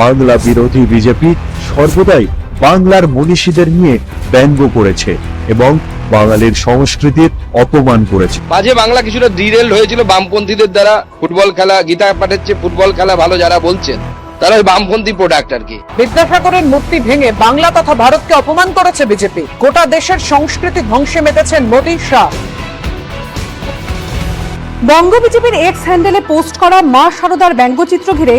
বাংলা বিরোধী বিজেপি সর্বদাই বাংলার মনীষীদের নিয়ে ব্যঙ্গ করেছে এবং বাঙালির সংস্কৃতির অপমান করেছে। মাঝে বাংলা কিছুটা ডিরেল হয়েছিল বামপন্থীদের দ্বারা। ফুটবল খেলা গীতা পাঠাচ্ছে ফুটবল খেলা ভালো যারা বলছেন তারা ওই বামপন্থী প্রোডাক্ট আর কি বিদ্যাসাগরের মূর্তি ভেঙে বাংলা তথা ভারতকে অপমান করেছে বিজেপি। গোটা দেশের সংস্কৃতি ধ্বংসে মেতেছেন মোদী শাহ। বঙ্গ বিজেপির এক্স হ্যান্ডেলে পোস্ট করা মা শারদার ব্যঙ্গচিত্র ঘিরে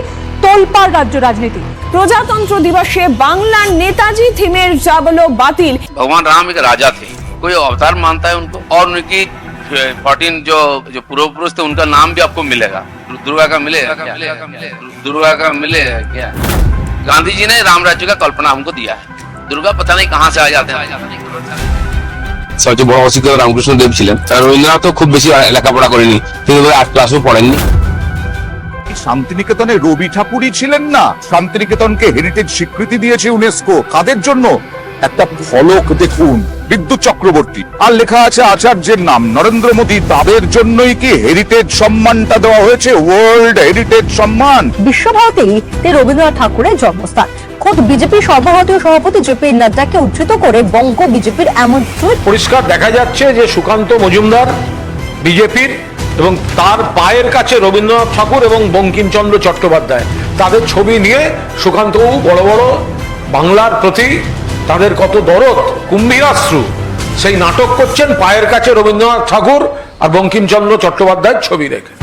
তোলপাড় রাজ্য রাজনীতি প্রজাতন্ত্র দিবসে বাংলার নেতাজি থিমের যা বলো বাতিল भगवान राम एक राजा थे कोई अवतार मानता है उनको और उनकी फोर्टीन जो जो पूर्व पुरुष थे उनका नाम भी आपको मिलेगा दुर्गा का मिलेगा क्या? दुर्गा का मिलेगा क्या गांधी जी ने राम राज्य का कल्पना हमको दिया है दुर्गा पता नहीं कहाँ से आ जाते हैं সবচেয়ে বড় অশিক্ষিত রামকৃষ্ণ দেব ছিলেন আর রবীন্দ্রনাথ খুব বেশি লেখাপড়া করেনি তিনি বোধহয় আট ক্লাসও পড়েননি শান্তিনিকেতনে রবি ঠাকুরই ছিলেন না? শান্তিনিকেতনকে হেরিটেজ স্বীকৃতি দিয়েছে ইউনেস্কো কাদের জন্য? একটা ফলক দেখুন বিদ্যুৎ চক্রবর্তী। আর লেখা আছে আচার্যের নাম। নরেন্দ্র মোদী তাদের জন্যই কি হেরিটেজ সম্মানটা দেওয়া হয়েছে? ওয়ার্ল্ড হেরিটেজ সম্মান। বিশ্বভারতীতে রবীন্দ্রনাথ ঠাকুরের জন্মস্থান। খোদ বিজেপির সর্বভারতীয় সভাপতি জেপি নাড্ডাকে উদ্ধৃত করে বঙ্গ বিজেপির এমন পরিষ্কার দেখা যাচ্ছে যে সুকান্ত মজুমদার বিজেপির এবং তার পায়ের কাছে রবীন্দ্রনাথ ঠাকুর এবং বঙ্কিমচন্দ্র চট্টোপাধ্যায়। তাদের ছবি নিয়ে সুকান্তবাবু বড় বড় বাংলার প্রতি তাদের কত দরদ, কুম্ভীরাশ্রু। সেই নাটক করছেন পায়ের কাছে রবীন্দ্রনাথ ঠাকুর আর বঙ্কিমচন্দ্র চট্টোপাধ্যায়ের ছবি রেখে